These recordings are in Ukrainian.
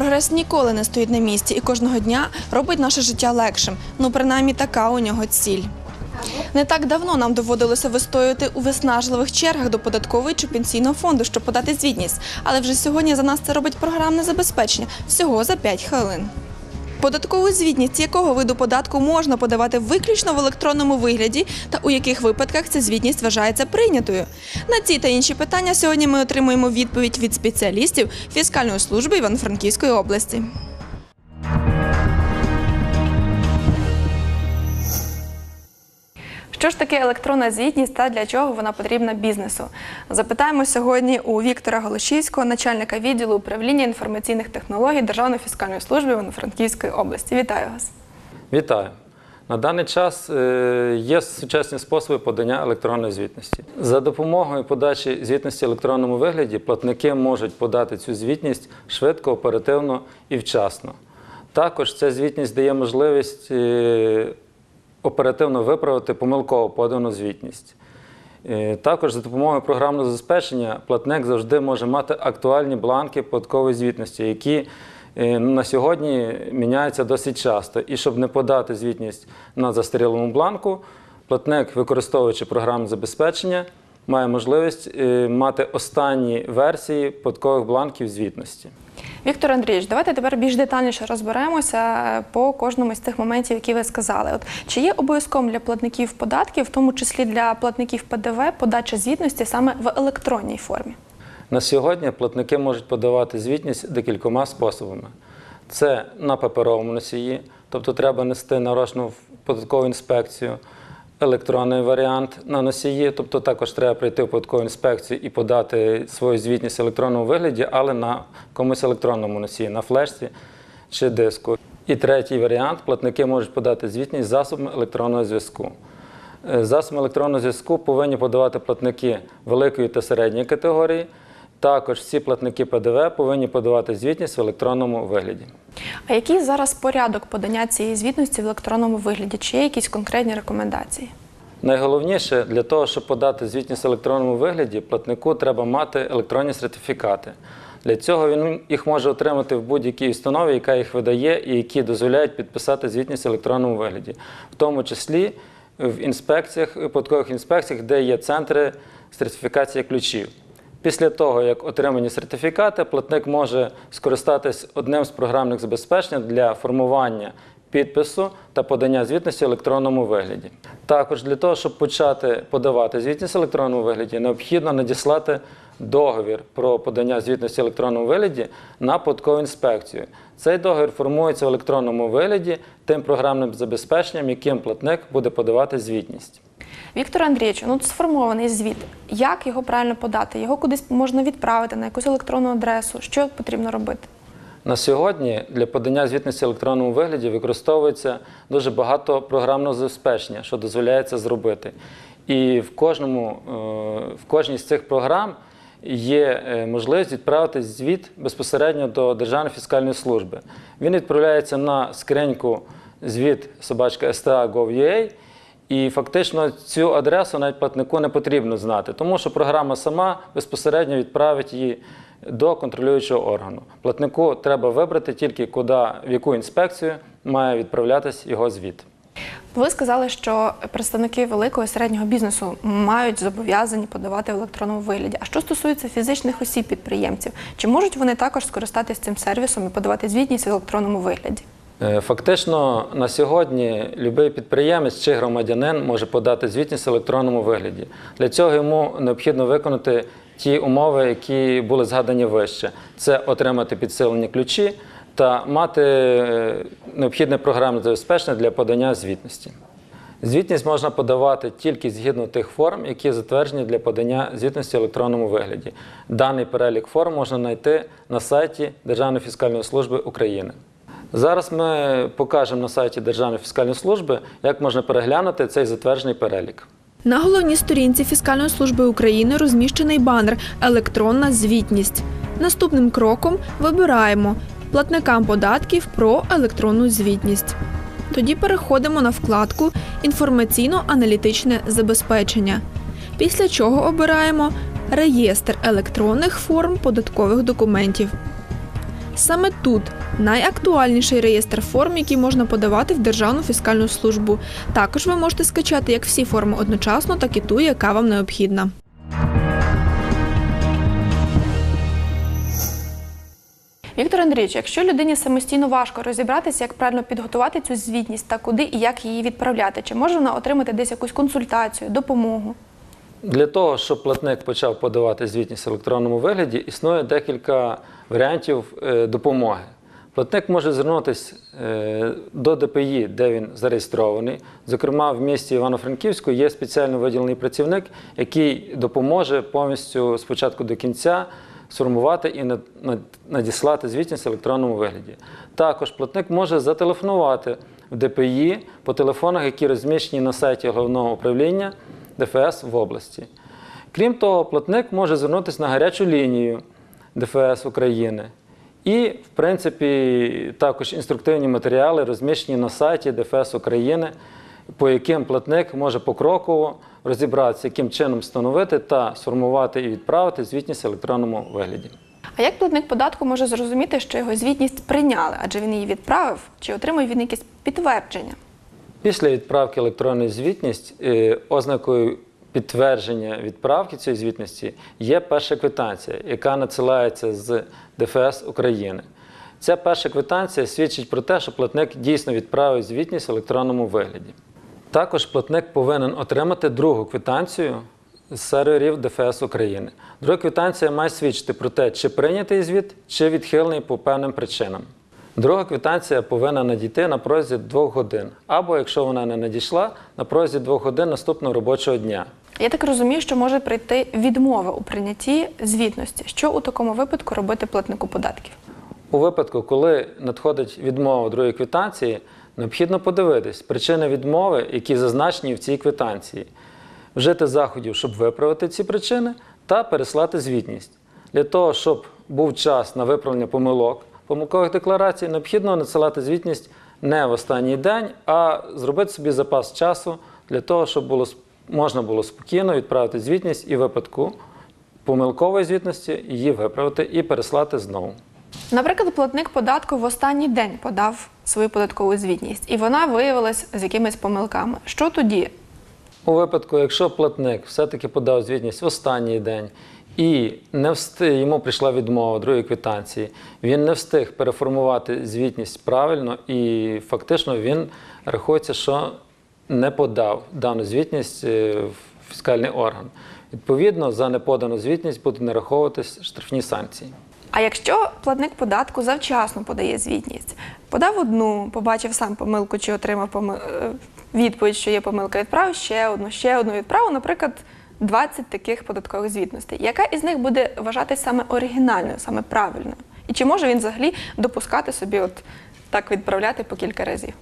Прогрес ніколи не стоїть на місці і кожного дня робить наше життя легшим. Ну, принаймні, така у нього ціль. Не так давно нам доводилося вистояти у виснажливих чергах до податкової чи пенсійного фонду, щоб подати звітність. Але вже сьогодні за нас це робить програмне забезпечення всього за 5 хвилин. Податкову звітність якого виду податку можна подавати виключно в електронному вигляді та у яких випадках ця звітність вважається прийнятою. На ці та інші питання сьогодні ми отримуємо відповідь від спеціалістів фіскальної служби Івано-Франківської області. Що ж таке електронна звітність та для чого вона потрібна бізнесу? Запитаємо сьогодні у Віктора Голошівського, начальника відділу управління інформаційних технологій Державної фіскальної служби Івано-Франківської області. Вітаю вас! Вітаю! На даний час е, є сучасні способи подання електронної звітності. За допомогою подачі звітності в електронному вигляді платники можуть подати цю звітність швидко, оперативно і вчасно. Також ця звітність дає можливість е, оперативно виправити помилково подану звітність. Е, Також за допомогою програмного забезпечення платник завжди може мати актуальні бланки податкової звітності, які е, на сьогодні міняються досить часто. І щоб не подати звітність на застарілому бланку, платник, використовуючи програмне забезпечення, має можливість е, мати останні версії податкових бланків звітності. Віктор Андрійович, давайте тепер більш детальніше розберемося е, по кожному з тих моментів, які ви сказали. От чи є обов'язковим для платників податків, в тому числі для платників ПДВ, подача звітності саме в електронній формі? На сьогодні платники можуть подавати звітність декількома способами. Це на паперовому носії, тобто треба нести нарочну податкову інспекцію, електронний варіант на носії, тобто також треба прийти в податкову інспекцію і подати свою звітність в електронному вигляді, але на комусь електронному носії, на флешці чи диску. І третій варіант платники можуть подати звітність засобами електронного зв'язку. Е, Засоби електронного зв'язку повинні подавати платники великої та середньої категорії. Також всі платники ПДВ повинні подавати звітність в електронному вигляді. А який зараз порядок подання цієї звітності в електронному вигляді? Чи є якісь конкретні рекомендації? Найголовніше для того, щоб подати звітність в електронному вигляді, платнику треба мати електронні сертифікати. Для цього він їх може отримати в будь-якій установі, яка їх видає, і які дозволяють підписати звітність в електронному вигляді, в тому числі в інспекціях, випадкових інспекціях, де є центри сертифікації ключів. Після того, як отримані сертифікати, платник може скористатись одним з програмних забезпечень для формування підпису та подання звітності в електронному вигляді. Також для того, щоб почати подавати звітність в електронному вигляді, необхідно надіслати договір про подання звітності в електронному вигляді на податкову інспекцію. Цей договір формується в електронному вигляді тим програмним забезпеченням, яким платник буде подавати звітність. Віктор Андрійович, ну сформований звіт. Як його правильно подати? Його кудись можна відправити на якусь електронну адресу. Що потрібно робити? На сьогодні для подання звітності в електронному вигляді використовується дуже багато програмного забезпечення, що дозволяє це зробити. І в, кожному, е, в кожній з цих програм є е, можливість відправити звіт безпосередньо до Державної фіскальної служби. Він відправляється на скриньку звіт собачка sta.gov.ua, і фактично цю адресу навіть платнику не потрібно знати, тому що програма сама безпосередньо відправить її до контролюючого органу. Платнику треба вибрати тільки куди, в яку інспекцію має відправлятись його звіт. Ви сказали, що представники великого і середнього бізнесу мають зобов'язані подавати в електронному вигляді. А що стосується фізичних осіб підприємців, чи можуть вони також скористатися цим сервісом і подавати звітність в електронному вигляді? Е, Фактично на сьогодні будь-який підприємець чи громадянин може подати звітність в електронному вигляді. Для цього йому необхідно виконати ті умови, які були згадані вище: це отримати підсилені ключі та мати е, необхідне програмне забезпечення для подання звітності. Звітність можна подавати тільки згідно тих форм, які затверджені для подання звітності в електронному вигляді. Даний перелік форм можна знайти на сайті Державної фіскальної служби України. Зараз ми покажемо на сайті Державної фіскальної служби, як можна переглянути цей затверджений перелік. На головній сторінці Фіскальної служби України розміщений банер Електронна звітність. Наступним кроком вибираємо платникам податків про електронну звітність. Тоді переходимо на вкладку Інформаційно-аналітичне забезпечення. Після чого обираємо Реєстр електронних форм податкових документів. Саме тут найактуальніший реєстр форм, які можна подавати в Державну фіскальну службу. Також ви можете скачати як всі форми одночасно, так і ту, яка вам необхідна. Віктор Андрійович, якщо людині самостійно важко розібратися, як правильно підготувати цю звітність та куди і як її відправляти, чи може вона отримати десь якусь консультацію, допомогу? Для того, щоб платник почав подавати звітність в електронному вигляді, існує декілька варіантів е, допомоги. Платник може звернутися е, до ДПІ, де він зареєстрований. Зокрема, в місті Івано-Франківську є спеціально виділений працівник, який допоможе повністю спочатку до кінця сформувати і над- над- надіслати звітність в електронному вигляді. Також платник може зателефонувати в ДПІ по телефонах, які розміщені на сайті головного управління ДФС в області. Крім того, платник може звернутися на гарячу лінію ДФС України. І, в принципі, також інструктивні матеріали розміщені на сайті ДФС України, по яким платник може покроково розібратися, яким чином встановити та сформувати і відправити звітність в електронному вигляді. А як платник податку може зрозуміти, що його звітність прийняли, адже він її відправив, чи отримує він якесь підтвердження? Після відправки електронної звітність е, ознакою підтвердження відправки цієї звітності є перша квитанція, яка надсилається з ДФС України. Ця перша квитанція свідчить про те, що платник дійсно відправив звітність в електронному вигляді. Також платник повинен отримати другу квитанцію з серверів ДФС України. Друга квитанція має свідчити про те, чи прийнятий звіт, чи відхилений по певним причинам. Друга квитанція повинна надійти на протязі двох годин, або якщо вона не надійшла, на протязі двох годин наступного робочого дня. Я так розумію, що може прийти відмова у прийнятті звітності. Що у такому випадку робити платнику податків? У випадку, коли надходить відмова другої квитанції, необхідно подивитись причини відмови, які зазначені в цій квитанції, вжити заходів, щоб виправити ці причини, та переслати звітність. Для того, щоб був час на виправлення помилок, помилкових декларацій, необхідно надсилати звітність не в останній день, а зробити собі запас часу для того, щоб було, можна було спокійно відправити звітність і в випадку помилкової звітності її виправити і переслати знову. Наприклад, платник податку в останній день подав свою податкову звітність, і вона виявилась з якимись помилками. Що тоді? У випадку, якщо платник все-таки подав звітність в останній день і не встиг, йому прийшла відмова другої квитанції, він не встиг переформувати звітність правильно і фактично він рахується, що не подав дану звітність е, в фіскальний орган. Відповідно, за неподану звітність будуть нараховуватись штрафні санкції. А якщо платник податку завчасно подає звітність, подав одну, побачив сам помилку чи отримав поми... е, відповідь, що є помилка, відправив ще одну, ще одну відправив, наприклад, 20 таких податкових звітностей. Яка із них буде вважатись саме оригінальною, саме правильною? І чи може він взагалі допускати собі от так відправляти по кілька разів?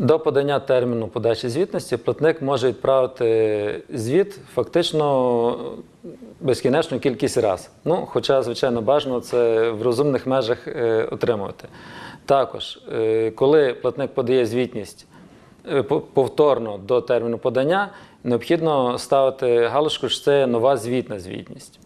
До подання терміну подачі звітності платник може відправити звіт фактично безкінечну кількість разів. Ну, хоча, звичайно, бажано це в розумних межах е, отримувати. Також, е, коли платник подає звітність е, повторно до терміну подання, необхідно ставити галочку, що це нова звітна звітність.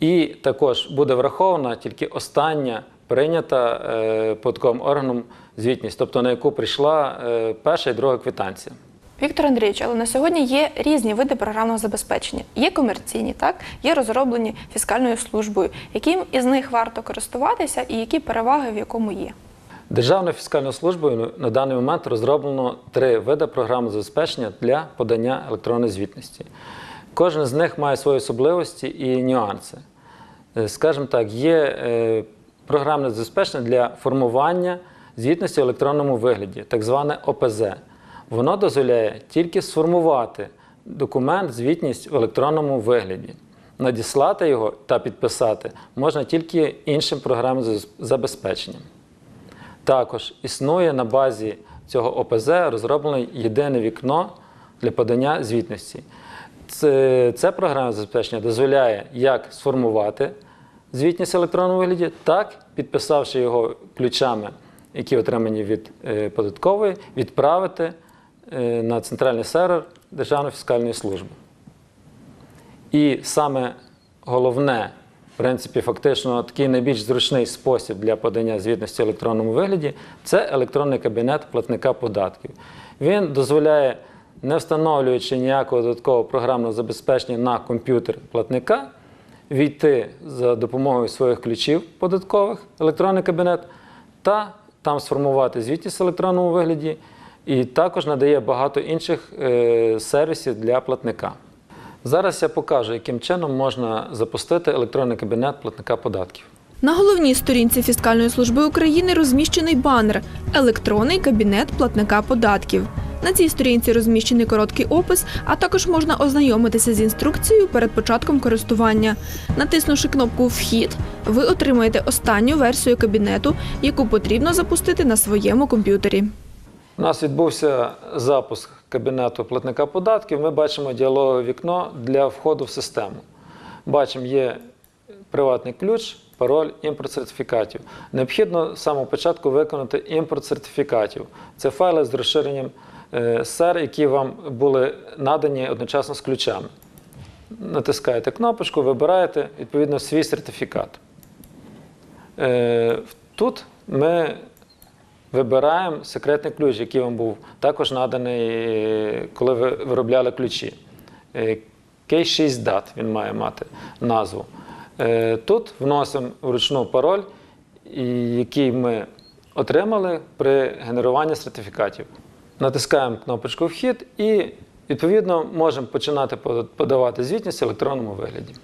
І також буде врахована тільки остання прийнята е, податковим органом звітність, тобто на яку прийшла е, перша і друга квитанція. Віктор Андрійович, але на сьогодні є різні види програмного забезпечення. Є комерційні, так є розроблені фіскальною службою. Яким із них варто користуватися і які переваги в якому є? Державною фіскальною службою на даний момент розроблено три види програми забезпечення для подання електронної звітності. Кожен з них має свої особливості і нюанси. Е, Скажімо так, є програмне забезпечення для формування звітності в електронному вигляді, так зване ОПЗ. Воно дозволяє тільки сформувати документ, звітність в електронному вигляді. Надіслати його та підписати можна тільки іншим програмним забезпеченням. Також існує на базі цього ОПЗ розроблене єдине вікно для подання звітності. Це, це програмне забезпечення дозволяє як сформувати звітність в електронному вигляді, так, підписавши його ключами, які отримані від е, податкової, відправити е, на центральний сервер Державної фіскальної служби. І саме головне в принципі, фактично такий найбільш зручний спосіб для подання звітності в електронному вигляді це електронний кабінет платника податків. Він дозволяє, не встановлюючи ніякого додаткового програмного забезпечення на комп'ютер платника, війти за допомогою своїх ключів податкових електронний кабінет та там сформувати звітність в електронному вигляді, і також надає багато інших е, сервісів для платника. Зараз я покажу, яким чином можна запустити електронний кабінет платника податків. На головній сторінці Фіскальної служби України розміщений банер Електронний кабінет платника податків. На цій сторінці розміщений короткий опис, а також можна ознайомитися з інструкцією перед початком користування. Натиснувши кнопку Вхід, ви отримаєте останню версію кабінету, яку потрібно запустити на своєму комп'ютері. У нас відбувся запуск кабінету платника податків. Ми бачимо діалогове вікно для входу в систему. Бачимо, є приватний ключ, пароль, імпорт сертифікатів. Необхідно з самого початку виконати імпорт сертифікатів. Це файли з розширенням СЕР, які вам були надані одночасно з ключами. Натискаєте кнопочку, вибираєте відповідно свій сертифікат. Е, Тут ми вибираємо секретний ключ, який вам був також наданий, е, коли ви виробляли ключі. Е, Кейс 6 дат він має мати назву. Е, Тут вносимо вручну пароль, який ми отримали при генеруванні сертифікатів. Натискаємо кнопочку Вхід і відповідно можемо починати подавати звітність в електронному вигляді.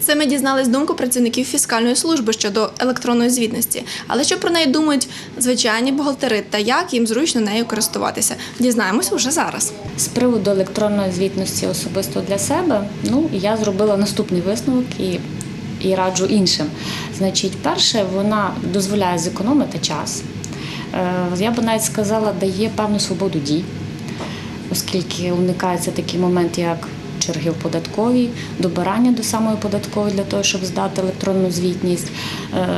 Це ми дізнались думку працівників фіскальної служби щодо електронної звітності. Але що про неї думають звичайні бухгалтери та як їм зручно нею користуватися? Дізнаємося вже зараз. З приводу електронної звітності особисто для себе, ну я зробила наступний висновок і, і раджу іншим. Значить, перше, вона дозволяє зекономити час. Е, Я би навіть сказала, дає певну свободу дій, оскільки уникається такий момент, як черги в податковій, добирання до самої податкової для того, щоб здати електронну звітність. Е,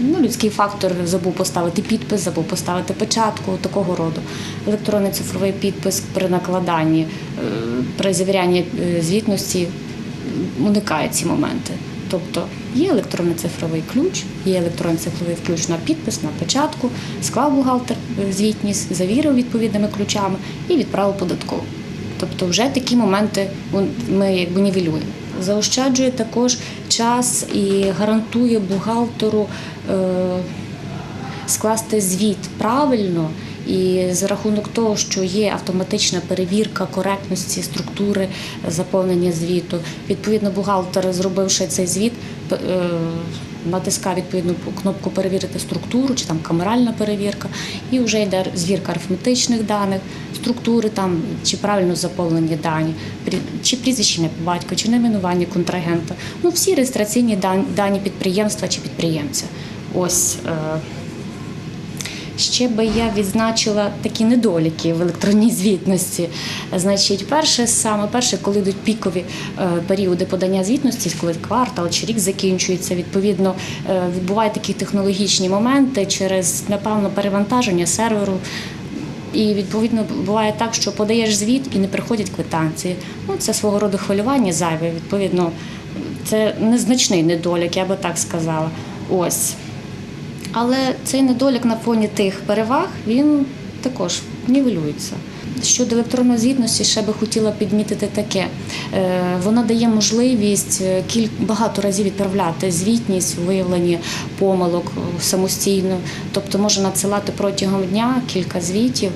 Ну, людський фактор забув поставити підпис, забув поставити печатку, такого роду. Електронний цифровий підпис при накладанні, е, при завірянні звітності уникає ці моменти. Тобто є електронний цифровий ключ, є електронний цифровий ключ на підпис, на печатку, склав бухгалтер е, звітність, завірив відповідними ключами і відправив податкову. Тобто вже такі моменти ми якби нівелюємо. Заощаджує також час і гарантує бухгалтеру е, скласти звіт правильно. І за рахунок того, що є автоматична перевірка коректності структури заповнення звіту, відповідно, бухгалтер, зробивши цей звіт, е, натискає відповідну кнопку перевірити структуру чи там камеральна перевірка, і вже йде звірка арифметичних даних, структури там чи правильно заповнені дані, чи прізвище по батьку, чи найменування контрагента. Ну всі реєстраційні дан- дані підприємства чи підприємця. Ось. Ще би я відзначила такі недоліки в електронній звітності. Значить, перше саме перше, коли йдуть пікові е, періоди подання звітності, коли квартал чи рік закінчується, відповідно е, відбувають такі технологічні моменти через напевно перевантаження серверу. І відповідно буває так, що подаєш звіт і не приходять квитанції. Ну це свого роду хвилювання зайве. Відповідно, це незначний недолік, я би так сказала. Ось. Але цей недолік на фоні тих переваг він також нівелюється. Щодо електронної звітності, ще би хотіла підмітити таке: Е, вона дає можливість е, кіль... багато разів відправляти звітність, виявлені помилок е, самостійно. Тобто може надсилати протягом дня кілька звітів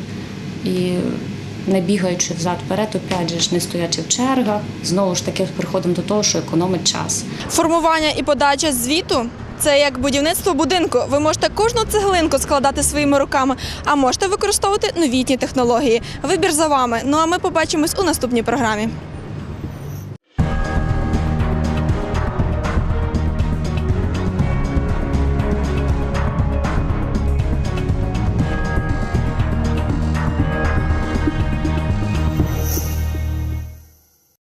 і не бігаючи взад-вперед, опять же не стоячи в чергах. Знову ж таки приходимо до того, що економить час. Формування і подача звіту це як будівництво будинку. Ви можете кожну цеглинку складати своїми руками, а можете використовувати новітні технології. Вибір за вами. Ну а ми побачимось у наступній програмі.